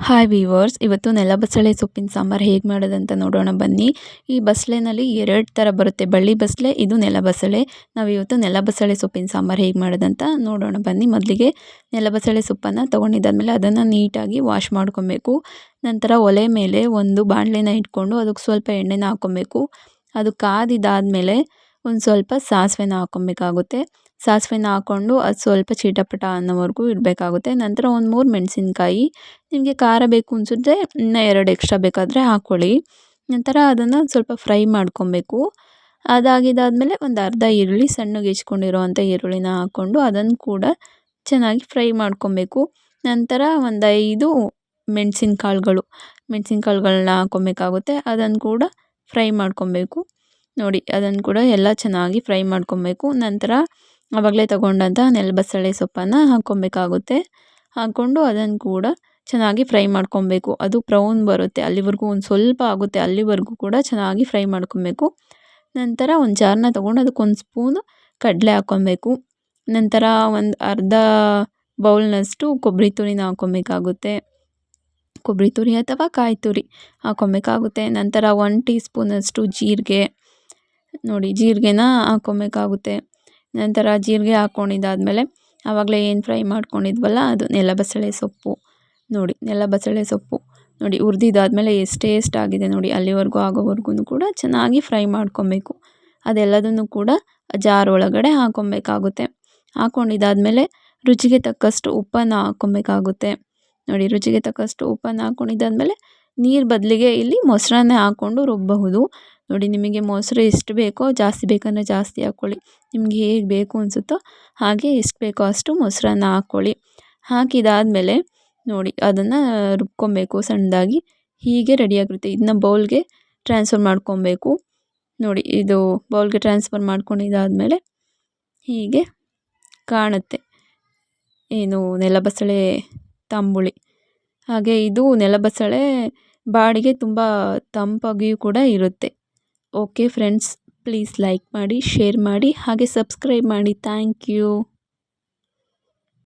Hi viewers ಇವತ್ತು ನೆಲಬಸಳೆ ಸೊಪ್ಪಿನ ಸಾಂಬಾರು ಹೇಗೆ ಮಾಡೋದಂತ ನೋಡೋಣ ಬನ್ನಿ. ಈ ಬಸಳೆನಲ್ಲಿ ಎರಡು ಥರ ಬರುತ್ತೆ. ಬಳ್ಳಿ ಬಸಳೆ, ಇದು ನೆಲಬಸಳೆ ನಾವು ಇವತ್ತು ನೆಲಬಸಳೆ ಸೊಪ್ಪಿನ ಸಾಂಬಾರು ಹೇಗೆ ಮಾಡೋದಂತ ನೋಡೋಣ ಬನ್ನಿ. ಮೊದಲಿಗೆ ನೆಲಬಸಳೆ ಸೊಪ್ಪನ್ನು ತೊಗೊಂಡಿದ್ದಾದಮೇಲೆ ಅದನ್ನು ನೀಟಾಗಿ ವಾಶ್ ಮಾಡ್ಕೊಬೇಕು. ನಂತರ ಒಲೆ ಮೇಲೆ ಒಂದು ಬಾಣಲೆನ ಇಟ್ಕೊಂಡು ಅದಕ್ಕೆ ಸ್ವಲ್ಪ ಎಣ್ಣೆನ ಹಾಕ್ಕೊಬೇಕು ಅದು ಕಾದಿದ್ದಾದಮೇಲೆ ಒಂದು ಸ್ವಲ್ಪ ಸಾಸಿವೆನ ಹಾಕೊಬೇಕಾಗುತ್ತೆ. ಸಾಸಿವೆನ ಹಾಕ್ಕೊಂಡು ಅದು ಸ್ವಲ್ಪ ಚಿಟಪಟ ಅನ್ನೋವರೆಗೂ ಇಡಬೇಕಾಗುತ್ತೆ. ನಂತರ ಒಂದು ಮೂರು ಮೆಣಸಿನ್ಕಾಯಿ, ನಿಮಗೆ ಖಾರ ಬೇಕು ಅನಿಸಿದ್ರೆ ಇನ್ನೂ ಎರಡು ಎಕ್ಸ್ಟ್ರಾ ಬೇಕಾದರೆ ಹಾಕ್ಕೊಳ್ಳಿ ನಂತರ ಅದನ್ನು ಸ್ವಲ್ಪ ಫ್ರೈ ಮಾಡ್ಕೊಬೇಕು. ಅದಾಗಿದ್ದಾದಮೇಲೆ ಒಂದು ಅರ್ಧ ಈರುಳ್ಳಿ ಸಣ್ಣಗೆ ಹೆಚ್ಕೊಂಡಿರೋವಂಥ ಈರುಳ್ಳಿನ ಹಾಕ್ಕೊಂಡು ಅದನ್ನು ಕೂಡ ಚೆನ್ನಾಗಿ ಫ್ರೈ ಮಾಡ್ಕೊಬೇಕು. ನಂತರ ಒಂದು ಐದು ಮೆಣಸಿನ್ಕಾಳುಗಳು ಕಾಳುಗಳು ಮೆಣಸಿನ ಕಾಳುಗಳ್ನ ಹಾಕ್ಕೊಬೇಕಾಗುತ್ತೆ ಅದನ್ನು ಕೂಡ ಫ್ರೈ ಮಾಡ್ಕೊಬೇಕು. ನೋಡಿ, ಅದನ್ನು ಕೂಡ ಎಲ್ಲ ಚೆನ್ನಾಗಿ ಫ್ರೈ ಮಾಡ್ಕೊಬೇಕು. ನಂತರ ಆವಾಗಲೇ ತೊಗೊಂಡಂಥ ನೆಲಬಸಳೆ ಸೊಪ್ಪನ್ನು ಹಾಕ್ಕೊಬೇಕಾಗುತ್ತೆ. ಹಾಕ್ಕೊಂಡು ಅದನ್ನು ಕೂಡ ಚೆನ್ನಾಗಿ ಫ್ರೈ ಮಾಡ್ಕೊಬೇಕು. ಅದು ಬ್ರೌನ್ ಬರುತ್ತೆ, ಅಲ್ಲಿವರೆಗೂ ಒಂದು ಸ್ವಲ್ಪ ಆಗುತ್ತೆ, ಅಲ್ಲಿವರೆಗೂ ಕೂಡ ಚೆನ್ನಾಗಿ ಫ್ರೈ ಮಾಡ್ಕೊಬೇಕು. ನಂತರ ಒಂದು ಜಾರನ್ನ ತೊಗೊಂಡು ಅದಕ್ಕೊಂದು ಸ್ಪೂನು ಕಡಲೆ ಹಾಕ್ಕೊಬೇಕು. ನಂತರ ಒಂದು ಅರ್ಧ ಬೌಲ್ನಷ್ಟು ಕೊಬ್ಬರಿ ತುರಿನ ಹಾಕ್ಕೊಬೇಕಾಗುತ್ತೆ. ಕೊಬ್ಬರಿ ತುರಿ ಅಥವಾ ಕಾಯಿ ತುರಿ ಹಾಕ್ಕೊಬೇಕಾಗುತ್ತೆ. ನಂತರ ಒನ್ ಟೀ ಸ್ಪೂನಷ್ಟು ಜೀರಿಗೆ ನೋಡಿ, ಜೀರಿಗೆನ ಹಾಕೊಬೇಕಾಗುತ್ತೆ. ನಂತರ ಜೀರಿಗೆ ಹಾಕ್ಕೊಂಡಿದ್ದಾದಮೇಲೆ ಆವಾಗಲೇ ಏನು ಫ್ರೈ ಮಾಡ್ಕೊಂಡಿದ್ವಲ್ಲ, ಅದು ನೆಲಬಸಳೆ ಸೊಪ್ಪು. ನೋಡಿ ನೆಲಬಸಳೆ ಸೊಪ್ಪು. ನೋಡಿ ಉರಿದಿದ್ದಾದಮೇಲೆ ಎಷ್ಟು ಟೇಸ್ಟ್ ಆಗಿದೆ ನೋಡಿ, ಅಲ್ಲಿವರೆಗೂ ಆಗೋವರೆಗೂ ಕೂಡ ಚೆನ್ನಾಗಿ ಫ್ರೈ ಮಾಡ್ಕೊಬೇಕು. ಅದೆಲ್ಲದನ್ನು ಕೂಡ ಜಾರ್ ಒಳಗಡೆ ಹಾಕೊಬೇಕಾಗುತ್ತೆ. ಹಾಕ್ಕೊಂಡಿದ್ದಾದಮೇಲೆ ರುಚಿಗೆ ತಕ್ಕಷ್ಟು ಉಪ್ಪನ್ನು ಹಾಕ್ಕೊಬೇಕಾಗುತ್ತೆ ನೋಡಿ, ರುಚಿಗೆ ತಕ್ಕಷ್ಟು ಉಪ್ಪನ್ನು ಹಾಕ್ಕೊಂಡಿದ್ದಾದಮೇಲೆ ನೀರು ಬದಲಿಗೆ ಇಲ್ಲಿ ಮೊಸರನ್ನೇ ಹಾಕ್ಕೊಂಡು ರುಬ್ಬಬಹುದು. ನೋಡಿ ನಿಮಗೆ ಮೊಸರು ಎಷ್ಟು ಬೇಕೋ ಜಾಸ್ತಿ ಬೇಕಂದರೆ ಜಾಸ್ತಿ ಹಾಕ್ಕೊಳ್ಳಿ. ನಿಮಗೆ ಹೇಗೆ ಬೇಕು ಅನಿಸುತ್ತೋ ಹಾಗೆ ಎಷ್ಟು ಬೇಕೋ ಅಷ್ಟು ಮೊಸರನ್ನ ಹಾಕ್ಕೊಳ್ಳಿ. ಹಾಕಿದಾದಮೇಲೆ ನೋಡಿ ಅದನ್ನು ರುಬ್ಕೊಬೇಕು ಸಣ್ಣದಾಗಿ. ಹೀಗೆ ರೆಡಿಯಾಗಿರುತ್ತೆ ಇದನ್ನ ಬೌಲ್ಗೆ ಟ್ರಾನ್ಸ್ಫರ್ ಮಾಡ್ಕೊಬೇಕು. ನೋಡಿ ಇದು ಬೌಲ್ಗೆ ಟ್ರಾನ್ಸ್ಫರ್ ಮಾಡ್ಕೊಂಡಿದ್ದಾದಮೇಲೆ ಹೀಗೆ ಕಾಣುತ್ತೆ. ಏನು ನೆಲಬಸಳೆ ತಂಬುಳಿ. ಹಾಗೆ ಇದು ನೆಲಬಸಳೆ ಬಾಡಿಗೆ ತುಂಬ ತಂಪಾಗಿಯೂ ಕೂಡ ಇರುತ್ತೆ. ಓಕೆ ಫ್ರೆಂಡ್ಸ್ ಪ್ಲೀಸ್ ಲೈಕ್ ಮಾಡಿ ಶೇರ್ ಮಾಡಿ ಹಾಗೆ ಸಬ್ಸ್ಕ್ರೈಬ್ ಮಾಡಿ. Thank you